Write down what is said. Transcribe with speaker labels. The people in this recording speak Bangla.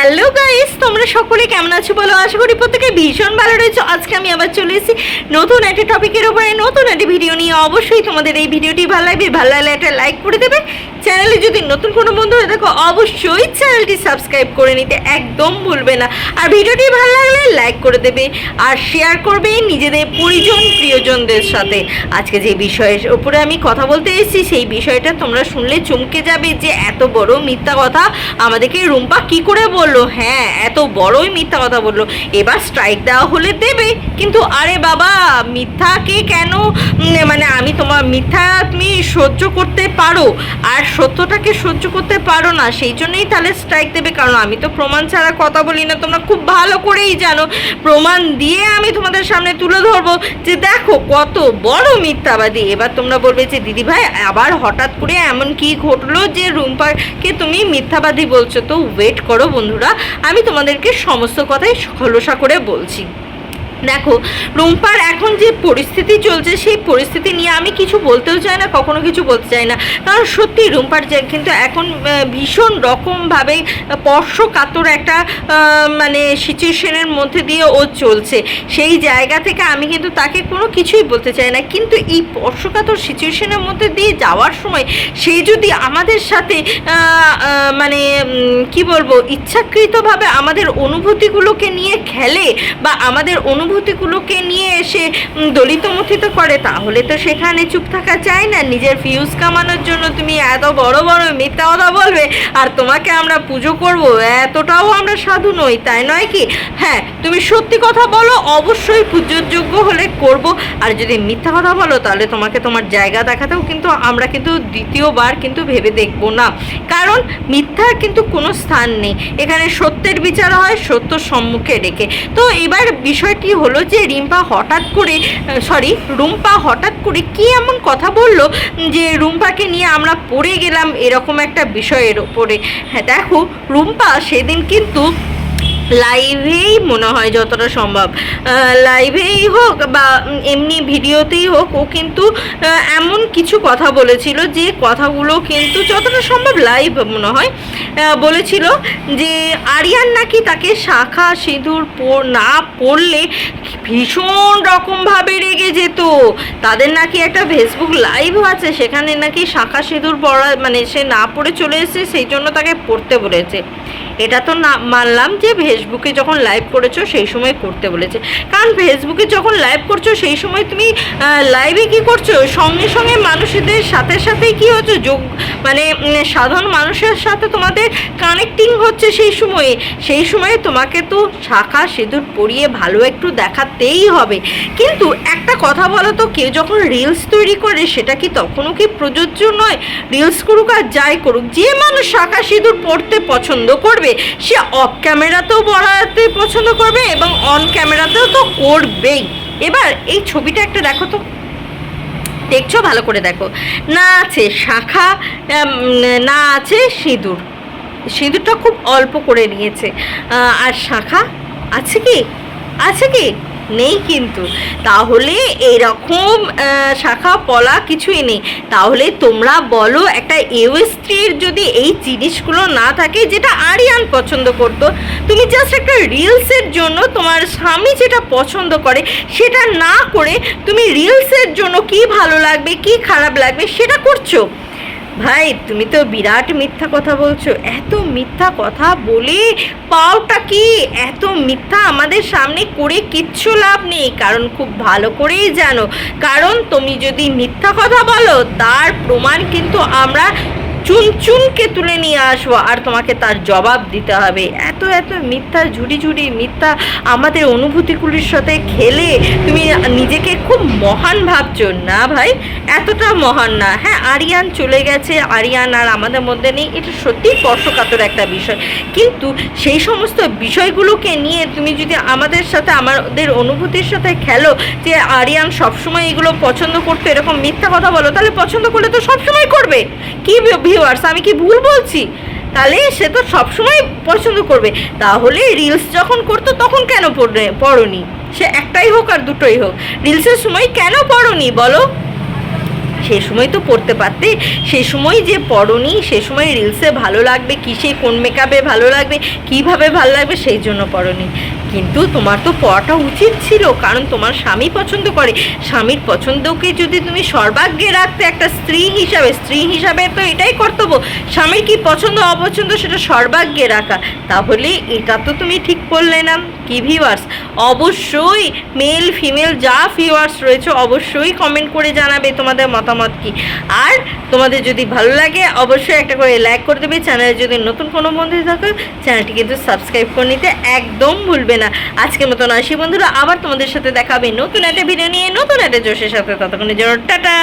Speaker 1: হ্যালো গাইস, তোমরা সকলে কেমন আছো বলো? আশা করি প্রত্যেকে ভীষণ ভালো রয়েছে। আজকে আমি আবার চলে এসেছি নতুন একটা টপিকের উপরে, নতুন একটা ভিডিও নিয়ে। অবশ্যই তোমাদের এই ভিডিওটি ভালো লাগবে, ভালো লাগলে একটা লাইক করে দেবে। চ্যানেলে যদি নতুন কোনো বন্ধু হয়ে দেখো অবশ্যই চ্যানেলটি সাবস্ক্রাইব করে নিতে একদম ভুলবে না। আর ভিডিওটি ভালো লাগলে লাইক করে দেবে আর শেয়ার করবে নিজেদের পরিজন, প্রিয়জনদের সাথে। আজকে যে বিষয়ের উপরে আমি কথা বলতে এসেছি, সেই বিষয়টা তোমরা শুনলে চমকে যাবে যে এত বড় মিথ্যা কথা আমাদেরকে রুম্পা কি করে বলল হ্যাঁ এত বড়ই মিথ্যা কথা বলল। এবার স্ট্রাইক দেওয়া হলে দেবে। কিন্তু আরে বাবা, মিথ্যাকে কেন মানে আমি তোমার মিথ্যা তুমি সহ্য করতে পারো। আর সত্যটাকে সহ্য করতে পারো না, সেই জন্যই তাহলে স্ট্রাইক দেবে। কারণ আমি তো প্রমাণ ছাড়া কথা বলি না। তোমরা খুব ভালো করেই জানো। প্রমাণ দিয়ে আমি তোমাদের সামনে তুলে ধরবো যে দেখো, কত বড় মিথ্যাবাদী। এবার তোমরা বলবে যে, দিদি ভাই, আবার হঠাৎ করে এমন কি ঘটলো যে রুম্পাকে তুমি মিথ্যাবাদী বলছো? তো ওয়েট করো বন্ধুরা আমি তোমাদেরকে সমস্ত কথাই খোলসা করে বলছি। দেখো, রুম্পার এখন যে পরিস্থিতি চলছে, সেই পরিস্থিতি নিয়ে আমি কিছু বলতেও চাই না, কখনো কিছু বলতে চাই না। কারণ সত্যি রুম্পার যে কিন্তু এখন ভীষণ রকমভাবে স্পর্শকাতর একটা মানে সিচুয়েশনের মধ্যে দিয়ে ও চলছে। সেই জায়গা থেকে আমি কিন্তু তাকে কোনো কিছুই বলতে চাই না। কিন্তু এই স্পর্শকাতর সিচুয়েশনের মধ্যে দিয়ে যাওয়ার সময় সেই যদি আমাদের সাথে মানে কি বলব, ইচ্ছাকৃতভাবে আমাদের অনুভূতিগুলোকে নিয়ে খেলে বা আমাদের অনুভূতিগুলোকে নিয়ে এসে দলিত মথিত করে, তাহলে তো সেখানে চুপ থাকা চাই না। নিজের ফিউজ কামানোর জন্য তুমি এত বড় বড় মিথ্যা কথা বলবে, আর তোমাকে আমরা পুজো করব, এতটাও আমরা সাধু নই, তাই নয় কি? হ্যাঁ তুমি সত্যি কথা বলো, অবশ্যই পুজোর যোগ্য হলে করব, আর যদি মিথ্যা কথা বলো, তাহলে তোমাকে তোমার জায়গা দেখাতেও কিন্তু আমরা কিন্তু দ্বিতীয়বার কিন্তু ভেবে দেখব না। কারণ মিথ্যার কিন্তু কোনো স্থান নেই। এখানে সত্যের বিচার হয়, সত্য সম্মুখে রেখে। তো এবার বিষয়টি হলো যে রিম্পা হঠাৎ করে সরি রুম্পা হঠাৎ করে কি এমন কথা বলল যে রুম্পাকে নিয়ে আমরা পড়ে গেলাম এরকম একটা বিষয়ের ওপরে হ্যাঁ দেখো, রুম্পা সেদিন কিন্তু লাইভেই মনে হয় যতটা সম্ভব। লাইভেই হোক বা এমনি ভিডিওতেই হোক, ও কিন্তু এমন কিছু কথা বলেছিল যে কথাগুলো কিন্তু যতটা সম্ভব লাইভ মনে হয়। বলেছিল যে আরিয়ান নাকি তাকে শাখা সিঁদুর না পড়লে ভীষণ রকমভাবে রেগে যেত। তাদের নাকি একটা ফেসবুক লাইভ আছে, সেখানে নাকি শাখা সিঁদুর পড়া মানে সে না পড়ে চলে এসেছে, সেই জন্য তাকে পড়তে বলেছে। এটা তো না, মানলাম যে ফেসবুকে যখন লাইভ করেছ, সেই সময় করতে বলেছে। কারণ ফেসবুকে যখন লাইভ করছ, সেই সময় তুমি লাইভে কি করছ? সঙ্গে সঙ্গে মানুষদের সাথে সাথেই কি হচ্ছে? যোগ মানে সাধারণ মানুষের সাথে তোমাদের কানেক্টিং হচ্ছে সেই সময়ে। সেই সময়ে তোমাকে তো শাখা সিঁদুর পরিয়ে ভালো একটু দেখাতেই হবে। কিন্তু একটা কথা বলো তো, কেউ যখন রিলস তৈরি করে, সেটা কি তখনও কি প্রযোজ্য নয়? রিলস করুক আর যাই করুক, যে মানুষ শাখা সিঁদুর পড়তে পছন্দ করবে, সে অফ ক্যামেরাতেও পড়াতে পছন্দ করবে এবং অন ক্যামেরাতেও তো করবেই। এবার এই ছবিটা একটা দেখো তো। দেখছ? ভালো করে দেখো। না আছে শাখা না আছে সিঁদুর। সিঁদুরটা খুব অল্প করে নিয়েছে। আর শাখা আছে কি? আছে কি? নেই কিন্তু। তাহলে এরকম শাখা পলা কিছুই নেই। তাহলে তোমরা বলো, একটা এও স্ত্রীর যদি এই জিনিসগুলো না থাকে, যেটা আরিয়ান পছন্দ করতো, তুমি জাস্ট একটা রিলসের জন্য তোমার স্বামী যেটা পছন্দ করে, সেটা না করে তুমি রিলসের জন্য কি ভালো লাগবে, কি খারাপ লাগবে, সেটা করছ। ভাই, তুমি তো বিরাট মিথ্যা কথা বলছো। এত মিথ্যা কথা বলে পাওটা কি? এত মিথ্যা আমাদের সামনে করে কিচ্ছু লাভ নেই। কারণ খুব ভালো করেই জানো। কারণ তুমি যদি মিথ্যা কথা বলো, তার প্রমাণ কিন্তু আমরা চুন চুনকে তুলে নিয়ে আসব, আর তোমাকে তার জবাব দিতে হবে। এত এত মিথ্যা, ঝুড়ি ঝুড়ি মিথ্যা আমাদের অনুভূতিগুলির সাথে খেলে তুমি নিজেকে খুব মহান ভাবছ। না ভাই, এতটা মহান না। হ্যাঁ আরিয়ান চলে গেছে। আরিয়ান আর আমাদের মধ্যে নেই। এটা সত্যিই স্পর্শকাতর একটা বিষয়। কিন্তু সেই সমস্ত বিষয়গুলোকে নিয়ে তুমি যদি আমাদের সাথে, আমাদের অনুভূতির সাথে খেলো যে আরিয়ান সবসময় এগুলো পছন্দ করতো, এরকম মিথ্যা কথা বলো, তাহলে পছন্দ করলে তো সবসময় করবে। কি ভিউয়ার্স আমি কি ভুল বলছি? তাহলে সে তো সবসময় পছন্দ করবে। তাহলে রিলস যখন করতো, তখন কেন পড়ে পড়নি? সে একটাই হোক আর দুটোই হোক। রিলসের সময় কেন পড়নি, বলো? সেই সময় তো পড়তে পারতে। সেই সময় যে পড়নি, সেই সময় রিলসে ভালো লাগবে, কিসে, কোন মেকআপে ভালো লাগবে, কীভাবে ভালো লাগবে সেই জন্য পড়নি। কিন্তু তোমার তো পড়াটা উচিত ছিল, কারণ তোমার স্বামী পছন্দ করে। স্বামীর পছন্দকে যদি তুমি সর্বাগ্যে রাখতে একটা স্ত্রী হিসাবে স্ত্রী হিসাবে তো এটাই কর্তব্য। স্বামীর কি পছন্দ, অপছন্দ সেটা সর্বাগ্যে রাখা। তাহলে এটা তো তুমি ঠিক করলে না, কি ভিউয়ার্স অবশ্যই মেল ফিমেল যা ভিউয়ার্স রয়েছে, অবশ্যই কমেন্ট করে জানাবে তোমাদের মতামত। কি? আর তোমাদের যদি ভালো লাগে, অবশ্যই একটা করে লাইক করে দেবে। চ্যানেলে যদি নতুন কোনো বন্ধু থাকো চ্যানেলটি কিন্তু সাবস্ক্রাইব করে নিতে একদম ভুলবে না। আজকের মতন আসি বন্ধুরা, আবার তোমাদের সাথে দেখাবে নতুন একটা ভিডিও নিয়ে, নতুন একটা জোশের সাথে। ততক্ষণের জন্য টাটা!